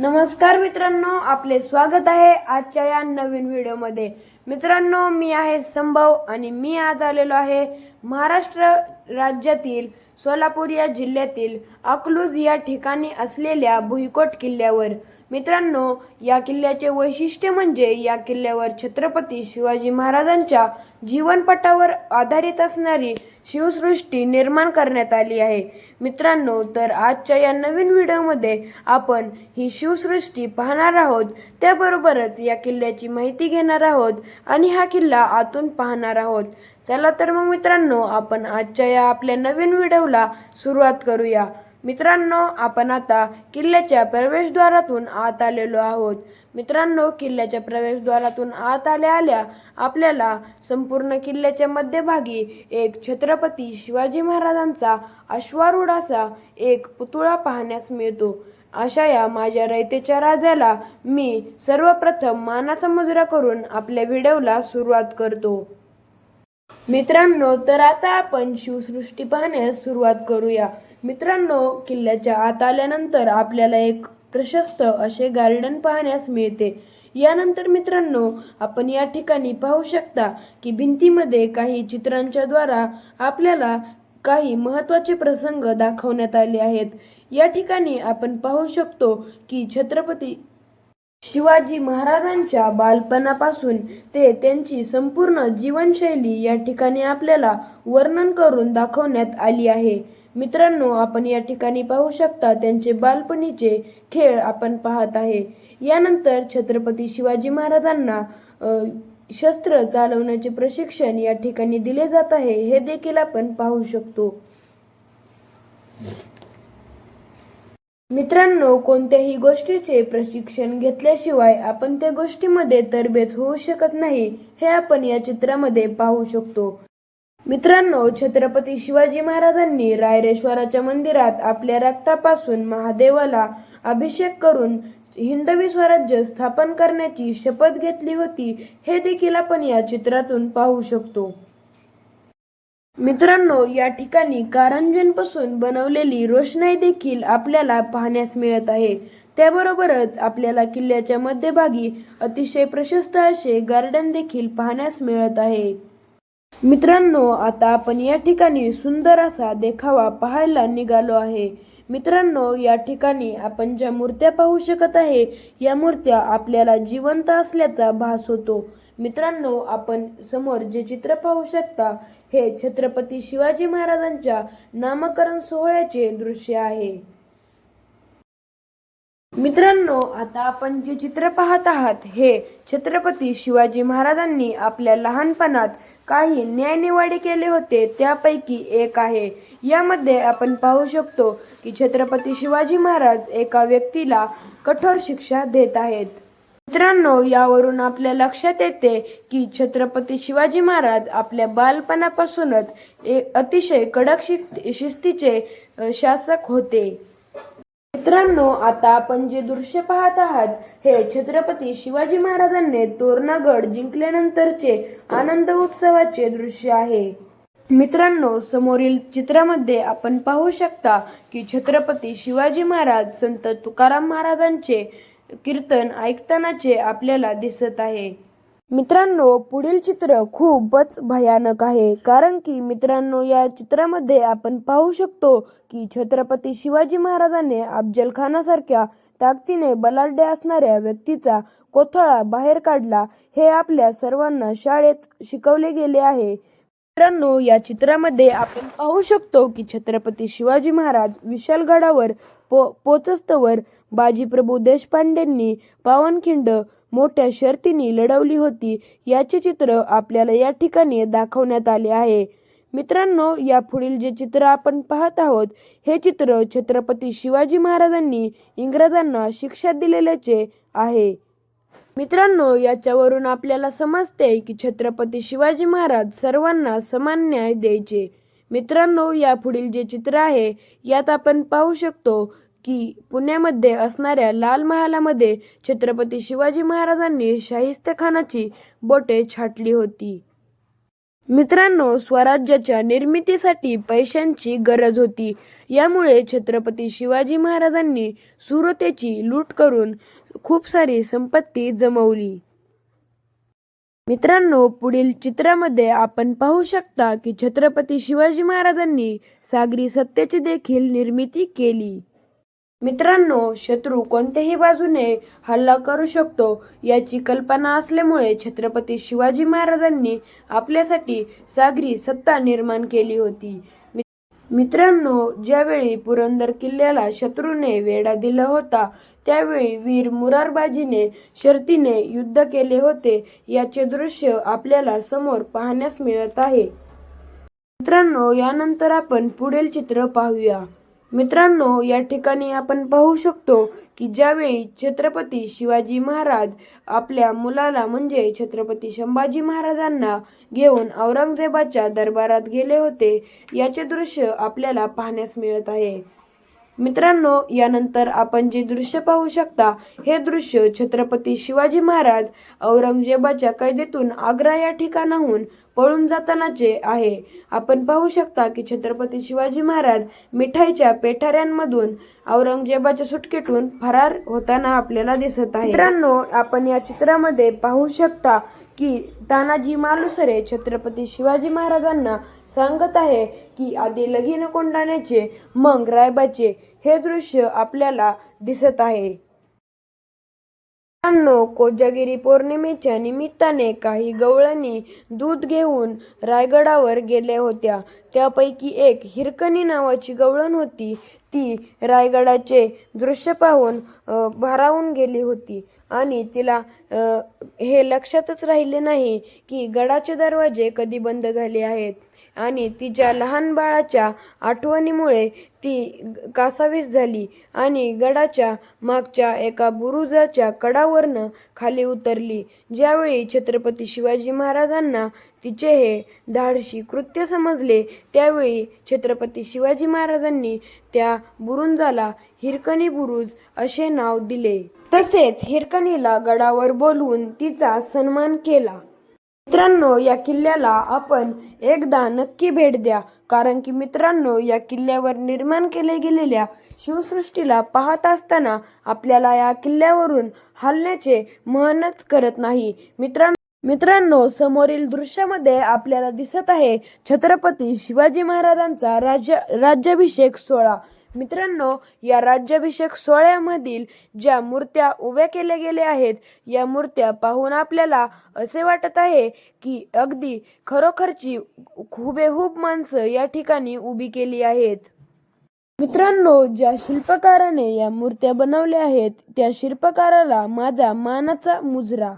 नमस्कार मित्रांनो आपले स्वागत आहे आजच्या या नवीन व्हिडिओमध्ये. मित्रांनो मी आहे संभव आणि मी आज आलेलो आहे महाराष्ट्र राज्यातील सोलापूर या जिल्ह्यातील अकलूज या ठिकाणी असलेल्या भुईकोट किल्ल्यावर. मित्रांनो या किल्ल्याचे वैशिष्ट्य म्हणजे या किल्ल्यावर छत्रपती शिवाजी महाराजांच्या जीवनपटावर आधारित असणारी शिवसृष्टी निर्माण करण्यात आली आहे. मित्रांनो तर आजच्या या नवीन व्हिडिओमध्ये आपण ही शिवसृष्टी पाहणार आहोत. त्याबरोबरच या किल्ल्याची माहिती घेणार आहोत आणि हा किल्ला आतून पाहणार आहोत. चला तर मग मित्रांनो आपण आजच्या या आपल्या नवीन व्हिडिओला सुरुवात करूया. मित्रांनो आपण आता किल्ल्याच्या प्रवेशद्वारातून आत आलेलो आहोत. मित्रांनो किल्ल्याच्या प्रवेशद्वारातून आत आल्या आल्या आपल्याला संपूर्ण किल्ल्याच्या मध्यभागी एक छत्रपती शिवाजी महाराजांचा अश्वारूढ असा एक पुतळा पाहण्यास मिळतो. अशा या माझ्या रयतेच्या राजाला मी सर्वप्रथम मानाचा मुजरा करून आपल्या व्हिडिओला सुरुवात करतो. मित्रांनो तर आता आपण शिवसृष्टी पाहण्यास सुरुवात करूया. मित्रांनो किल्ल्याच्या आत आल्यानंतर आपल्याला एक प्रशस्त असे गार्डन पाहण्यास मिळते. यानंतर मित्रांनो आपण या ठिकाणी पाहू शकता की भिंतीमध्ये काही चित्रांच्या द्वारा आपल्याला काही महत्त्वाचे प्रसंग दाखवण्यात आले आहेत. या ठिकाणी आपण पाहू शकतो की छत्रपती शिवाजी महाराजांच्या बालपणापासून ते त्यांची संपूर्ण जीवनशैली या ठिकाणी आपल्याला वर्णन करून दाखवण्यात आली आहे. मित्रांनो आपण या ठिकाणी पाहू शकता त्यांचे बालपणीचे खेळ आपण पाहत आहे. यानंतर छत्रपती शिवाजी महाराजांना शस्त्र चालवण्याचे प्रशिक्षण या ठिकाणी दिले जात आहे हे देखील आपण पाहू शकतो. मित्रांनो कोणत्याही गोष्टीचे प्रशिक्षण घेतल्याशिवाय आपण त्या गोष्टीमध्ये तरबेज होऊ शकत नाही हे आपण या चित्रामध्ये पाहू शकतो. मित्रांनो छत्रपती शिवाजी महाराजांनी रायरेश्वराच्या मंदिरात आपल्या रक्तापासून महादेवाला अभिषेक करून हिंदवी स्वराज्य स्थापन करण्याची शपथ घेतली होती हे देखील आपण या चित्रातून पाहू शकतो. मित्रांनो या ठिकाणी कारंजनपासून बनवलेली रोषणाई देखील आपल्याला पाहण्यास मिळत आहे. त्याबरोबरच आपल्याला किल्ल्याच्या मध्यभागी अतिशय प्रशस्त असे गार्डन देखील पाहण्यास मिळत आहे. मित्रांनो आता आपण या ठिकाणी सुंदर असा देखावा पाहायला निघालो आहे. मित्रांनो या ठिकाणी आपण ज्या मूर्त्या पाहू शकत आहे या मूर्त्या आपल्याला जिवंत असल्याचा भास होतो. मित्रांनो आपण समोर जे चित्र पाहू शकता हे छत्रपती शिवाजी महाराजांच्या नामकरण सोहळ्याचे दृश्य आहे. मित्रांनो आता आपण जे चित्र पाहत आहात हे छत्रपती शिवाजी महाराजांनी आपल्या लहानपणात काही न्यायनिवाडे केले होते त्यापैकी एक आहे. यामध्ये आपण पाहू शकतो की छत्रपती शिवाजी महाराज एका व्यक्तीला कठोर शिक्षा देत आहेत. मित्रांनो यावरून आपल्या लक्षात येते की छत्रपती शिवाजी महाराज आपल्या बालपणापासूनच एक अतिशय कडक शिस्त- शिस्तीचे शासक होते. मित्रांनो आता आपण जे दृश्य पाहत आहात हे छत्रपती शिवाजी महाराजांनी तोरणागड जिंकल्यानंतरचे आनंद उत्सवाचे दृश्य आहे. मित्रांनो समोरील चित्रामध्ये आपण पाहू शकता की छत्रपती शिवाजी महाराज संत तुकाराम महाराजांचे कीर्तन ऐकतानाचे आपल्याला दिसत आहे. मित्रांनो पुढील चित्र खूपच भयानक आहे. कारण की मित्रांनो या चित्रामध्ये आपण पाहू शकतो की छत्रपती शिवाजी महाराजांनी अफजल खानासारख्या ताकदीने बलाढ्य असणाऱ्या व्यक्तीचा कोथळा बाहेर काढला. हे आपल्या सर्वांना शाळेत शिकवले गेले आहे. मित्रांनो या चित्रामध्ये आपण पाहू शकतो की छत्रपती शिवाजी महाराज विशालगडावर पो पोचस्तवर बाजीप्रभू देशपांडेंनी पावनखिंड मोठ्या शर्तीने लढवली होती. याचे चित्र आपल्याला या ठिकाणी दाखवण्यात आले आहे. मित्रांनो या पुढील जे चित्र आपण पाहत आहोत हे चित्र छत्रपती शिवाजी महाराजांनी इंग्रजांना शिक्षा दिलेल्याचे आहे. मित्रांनो याच्यावरून आपल्याला समजते की छत्रपती शिवाजी महाराज सर्वांना समान न्याय द्यायचे. मित्रांनो या पुढील जे चित्र आहे यात आपण पाहू शकतो की पुण्यामध्ये असणाऱ्या लाल महालामध्ये छत्रपती शिवाजी महाराजांनी शाहिस्तखानाची बोटे छाटली होती. मित्रांनो स्वराज्याच्या निर्मितीसाठी पैशांची गरज होती. यामुळे छत्रपती शिवाजी महाराजांनी सुरतेची लूट करून खूप सारी संपत्ती जमवली. मित्रांनो पुढील चित्रामध्ये आपण पाहू शकता की छत्रपती शिवाजी महाराजांनी सागरी सत्तेची देखील निर्मिती केली. मित्रांनो शत्रू कोणत्याही बाजूने हल्ला करू शकतो याची कल्पना असल्यामुळे छत्रपती शिवाजी महाराजांनी आपल्यासाठी सागरी सत्ता निर्माण केली होती. मि- मित्रांनो ज्यावेळी पुरंदर किल्ल्याला शत्रूने वेढा दिला होता त्यावेळी वीर मुरारबाजीने शर्तीने युद्ध केले होते याचे दृश्य आपल्याला समोर पाहण्यास मिळत आहे. मित्रांनो यानंतर आपण पुढील चित्र पाहूया. मित्रांनो या ठिकाणी आपण पाहू शकतो की ज्यावेळी छत्रपती शिवाजी महाराज आपल्या मुलाला म्हणजे छत्रपती संभाजी महाराजांना घेऊन औरंगजेबाच्या दरबारात गेले होते याचे दृश्य आपल्याला पाहण्यास मिळत आहे. मित्रांनो यानंतर आपण जे दृश्य पाहू शकता हे दृश्य छत्रपती शिवाजी महाराज औरंगजेबाच्या कैदेतून आग्रा या ठिकाणाहून पळून जातानाचे आहे आपण पाहू शकता की छत्रपती शिवाजी महाराज मिठाईच्या पेठाऱ्यांमधून औरंगजेबाच्या सुटकेतून फरार होताना आपल्याला दिसत आहे. मित्रांनो आपण या चित्रामध्ये पाहू शकता की तानाजी मालुसरे छत्रपती शिवाजी महाराजांना सांगत आहे की आधी लगीन कोंडाण्याचे मग रायबाचे हे दृश्य आपल्याला दिसत आहे. मित्रांनो कोजागिरी पौर्णिमेच्या निमित्ताने काही गवळणी दूध घेऊन रायगडावर गेल्या होत्या. त्यापैकी एक हिरकणी नावाची गवळण होती. ती रायगडाचे दृश्य पाहून भारावून गेली होती. आणि तिला हे लक्षातच राहिले नाही की गडाचे दरवाजे कधी बंद झाले आहेत. आणि तिच्या लहान बाळाच्या आठवणीमुळे ती कासावीस झाली आणि गडाच्या मागच्या एका बुरुजाच्या कडावरनं खाली उतरली. ज्यावेळी छत्रपती शिवाजी महाराजांना तिचे हे धाडशी कृत्य समजले त्यावेळी छत्रपती शिवाजी महाराजांनी त्या बुरुंजाला हिरकणी बुरुज असे नाव दिले. तसेच हिरकणीला गडावर बोलवून तिचा सन्मान केला. मित्रांनो या किल्ल्याला आपण एकदा नक्की भेट द्या. कारण की मित्रांनो या किल्ल्यावर निर्माण केले गेलेल्या शिवसृष्टीला पाहत असताना आपल्याला या किल्ल्यावरून हलण्याचे मनच करत नाही. मित्रांनो मित्रांनो समोरील दृश्यामध्ये आपल्याला दिसत आहे छत्रपती शिवाजी महाराजांचा राज्य राज्याभिषेक सोहळा. मित्रांनो या राज्याभिषेक सोहळ्यामधील ज्या मूर्त्या उभ्या केल्या गेल्या आहेत या मूर्त्या पाहून आपल्याला असे वाटत आहे की अगदी खरोखरची हुबेहूब माणसं या ठिकाणी उभी केली आहेत. मित्रांनो ज्या शिल्पकाराने या मूर्त्या बनवल्या आहेत त्या शिल्पकाराला माझा मानाचा मुजरा.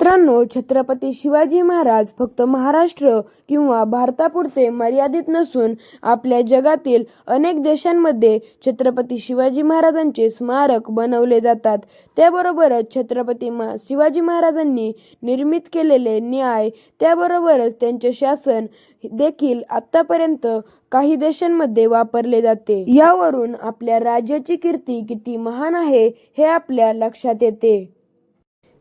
मित्रांनो छत्रपती शिवाजी महाराज फक्त महाराष्ट्र किंवा भारतापुरते मर्यादित नसून आपल्या जगातील अनेक देशांमध्ये छत्रपती शिवाजी महाराजांचे स्मारक बनवले जातात. त्याबरोबरच छत्रपती मा शिवाजी महाराजांनी निर्मित केलेले न्याय त्याबरोबरच त्यांचे शासन देखील आतापर्यंत काही देशांमध्ये वापरले जाते. यावरून आपल्या राज्याची कीर्ती किती महान आहे हे आपल्या लक्षात येते.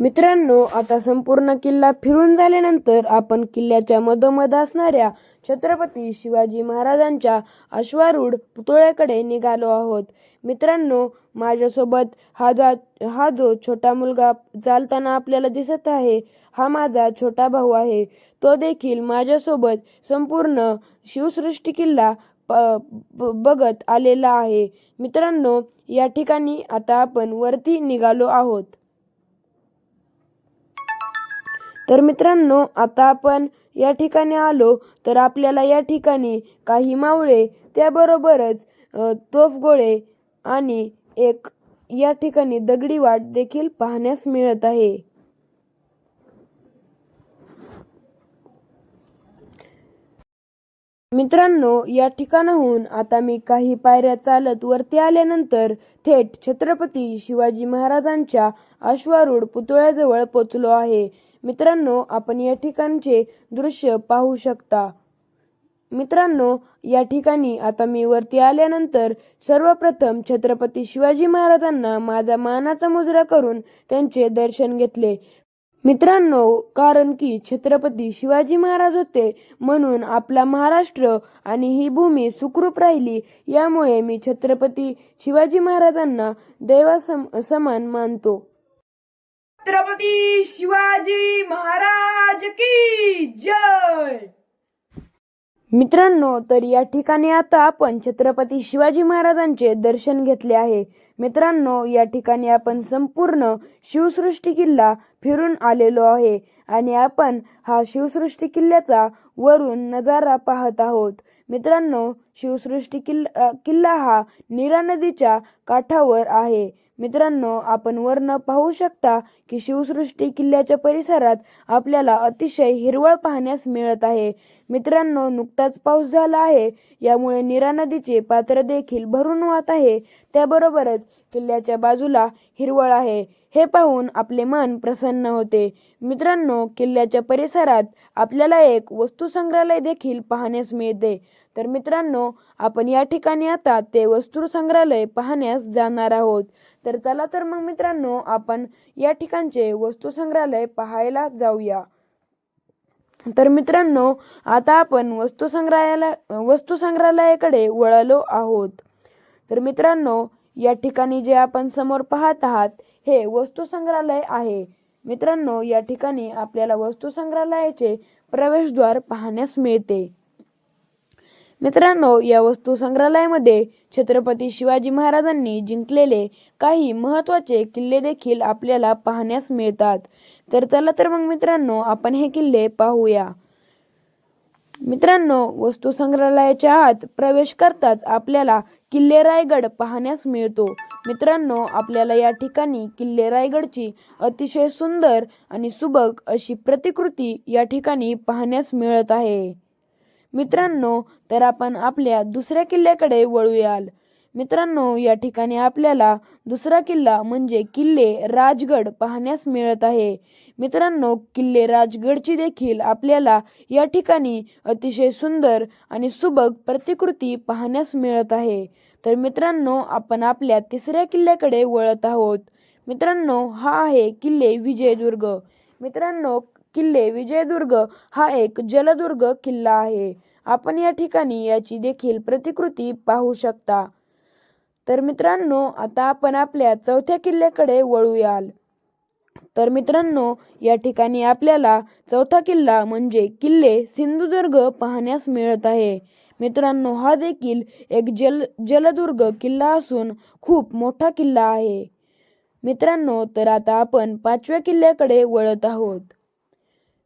मित्रांनो आता संपूर्ण किल्ला फिरून झाल्यानंतर आपण किल्ल्याच्या मधोमध असणाऱ्या छत्रपती शिवाजी महाराजांच्या अश्वारूढ पुतळ्याकडे निघालो आहोत. मित्रांनो माझ्यासोबत हा जा हा जो छोटा मुलगा चालताना आपल्याला दिसत आहे हा माझा छोटा भाऊ आहे. तो देखील माझ्यासोबत संपूर्ण शिवसृष्टी किल्ला प- ब- बघत आलेला आहे. मित्रांनो या ठिकाणी आता आपण वरती निघालो आहोत. तर मित्रांनो आता आपण या ठिकाणी आलो तर आपल्याला या ठिकाणी काही मावळे त्याबरोबरच तोफगोळे आणि एक या ठिकाणी दगडी वाट देखील पाहण्यास मिळत आहे. मित्रांनो या ठिकाणाहून आता मी काही पायऱ्या चालत वरती आल्यानंतर थेट छत्रपती शिवाजी महाराजांच्या अश्वारूढ पुतळ्याजवळ पोचलो आहे. मित्रांनो आपण या ठिकाणचे दृश्य पाहू शकता. मित्रांनो या ठिकाणी आता मी वरती आल्यानंतर सर्वप्रथम छत्रपती शिवाजी महाराजांना माझा मानाचा मुजरा करून त्यांचे दर्शन घेतले. मित्रांनो कारण की छत्रपती शिवाजी महाराज होते म्हणून आपला महाराष्ट्र आणि ही भूमी सुखरूप राहिली यामुळे मी छत्रपती शिवाजी महाराजांना देवासम समान मानतो. छत्रपती शिवाजी महाराज की जय! मित्रांनो तर या ठिकाणी आता आपण छत्रपती शिवाजी महाराजांचे दर्शन घेतले आहे. मित्रांनो या ठिकाणी आपण संपूर्ण शिवसृष्टी किल्ला फिरून आलेलो आहे आणि आपण हा शिवसृष्टी किल्ल्याचा वरून नजारा पाहत आहोत. मित्रांनो शिवसृष्टी किल्ला किल्ला हा नीरा नदीच्या काठावर आहे. मित्रांनो आपण वर्ण पाहू शकता की शिवसृष्टी किल्ल्याच्या परिसरात आपल्याला अतिशय हिरवळ पाहण्यास मिळत आहे. मित्रांनो नुकताच पाऊस झाला आहे. यामुळे नीरा नदीचे पात्र देखील भरून वाहत आहे. त्याबरोबरच किल्ल्याच्या बाजूला हिरवळ आहे. हे पाहून आपले मन प्रसन्न होते. मित्रांनो किल्ल्याच्या परिसरात आपल्याला एक वस्तू संग्रहालय देखील पाहण्यास मिळते. तर मित्रांनो आपण या ठिकाणी आता ते वस्तू संग्रहालय पाहण्यास जाणार आहोत. तर चला तर मग मित्रांनो आपण या ठिकाणचे वस्तू संग्रहालय पाहायला जाऊया. तर मित्रांनो आता आपण वस्तू संग्रहालय वस्तू संग्रहालयाकडे वळलो आहोत. तर मित्रांनो या ठिकाणी जे आपण समोर पाहत आहात हे वस्तू संग्रहालय आहे. मित्रांनो या ठिकाणी आपल्याला वस्तू संग्रहालयाचे प्रवेशद्वार पाहण्यास मिळते. मित्रांनो या वस्तू संग्रहालयामध्ये छत्रपती शिवाजी महाराजांनी जिंकलेले काही महत्त्वाचे किल्ले देखील आपल्याला पाहण्यास मिळतात. तर चला तर मग मित्रांनो आपण हे किल्ले पाहूया. मित्रांनो वस्तू संग्रहालयाच्या आत प्रवेश करताच आपल्याला किल्ले रायगड पाहण्यास मिळतो. मित्रांनो आपल्याला या ठिकाणी किल्ले रायगडची अतिशय सुंदर आणि सुबक अशी प्रतिकृती या ठिकाणी पाहण्यास मिळत आहे. मित्रांनो तर आपण आपल्या दुसऱ्या किल्ल्याकडे वळूयाल. मित्रांनो या ठिकाणी आपल्याला दुसरा किल्ला म्हणजे किल्ले राजगड पाहण्यास मिळत आहे. मित्रांनो किल्ले राजगडची देखील आपल्याला या ठिकाणी अतिशय सुंदर आणि सुबक प्रतिकृती पाहण्यास मिळत आहे. तर मित्रांनो आपण आपल्या तिसऱ्या किल्ल्याकडे वळत आहोत. मित्रांनो हा आहे किल्ले विजयदुर्ग. मित्रांनो किल्ले विजयदुर्ग हा एक जलदुर्ग किल्ला आहे. आपण या ठिकाणी याची देखील प्रतिकृती पाहू शकता. तर मित्रांनो आता आपण आपल्या चौथ्या किल्ल्याकडे वळूयाल. तर मित्रांनो या ठिकाणी आपल्याला चौथा किल्ला म्हणजे किल्ले सिंधुदुर्ग पाहण्यास मिळत आहे. मित्रांनो हा देखील एक जल जलदुर्ग किल्ला असून खूप मोठा किल्ला आहे. मित्रांनो तर आता आपण पाचव्या किल्ल्याकडे वळत आहोत.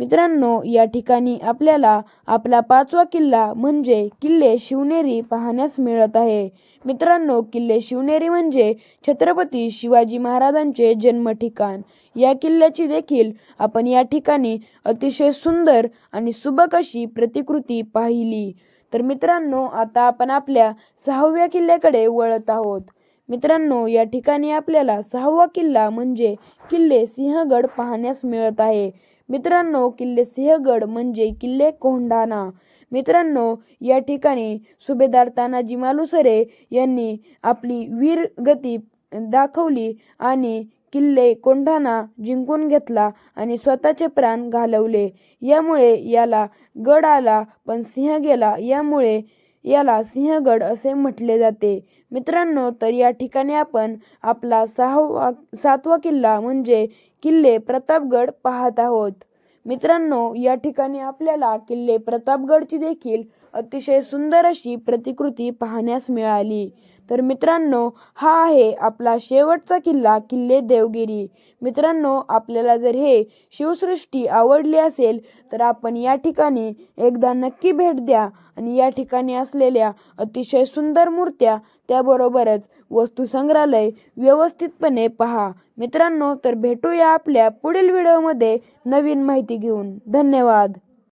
मित्रांनो या ठिकाणी आपल्याला आपला पाचवा किल्ला म्हणजे किल्ले शिवनेरी पाहण्यास मिळत आहे. मित्रांनो किल्ले शिवनेरी म्हणजे छत्रपती शिवाजी महाराजांचे जन्म ठिकाण या किल्ल्याची देखील आपण या ठिकाणी अतिशय सुंदर आणि सुबक अशी प्रतिकृती पाहिली. तर मित्रांनो आता आपण आपल्या सहाव्या किल्ल्याकडे वळत आहोत. मित्रांनो या ठिकाणी आपल्याला सहावा किल्ला म्हणजे किल्ले सिंहगड पाहण्यास मिळत आहे. मित्रांनो किल्ले सिंहगड म्हणजे किल्ले कोंढाणा. मित्रांनो या ठिकाणी सुभेदार तानाजी मालुसरे यांनी आपली वीर गती दाखवली आणि किल्ले कोंढाणा जिंकून घेतला आणि स्वतःचे प्राण घालवले. यामुळे याला गड आला पण सिंह गेला. यामुळे याला सिंहगड असे म्हटले जाते. मित्रांनो तर या ठिकाणी आपण आपला सहावा सातवा किल्ला म्हणजे किल्ले प्रतापगड पाहत आहोत. मित्रांनो या ठिकाणी आपल्याला किल्ले प्रतापगडची देखील अतिशय सुंदर अशी प्रतिकृती पाहण्यास मिळाली. तर मित्रांनो हा आहे आपला शेवटचा किल्ला किल्ले देवगिरी. मित्रांनो आपल्याला जर हे शिवसृष्टी आवडली असेल तर आपण या ठिकाणी एकदा नक्की भेट द्या आणि या ठिकाणी असलेल्या अतिशय सुंदर मूर्त्या त्याबरोबरच वस्तू संग्रहालय व्यवस्थितपणे पहा. मित्रांनो तर भेटूया आपल्या पुढील व्हिडिओमध्ये नवीन माहिती घेऊन. धन्यवाद.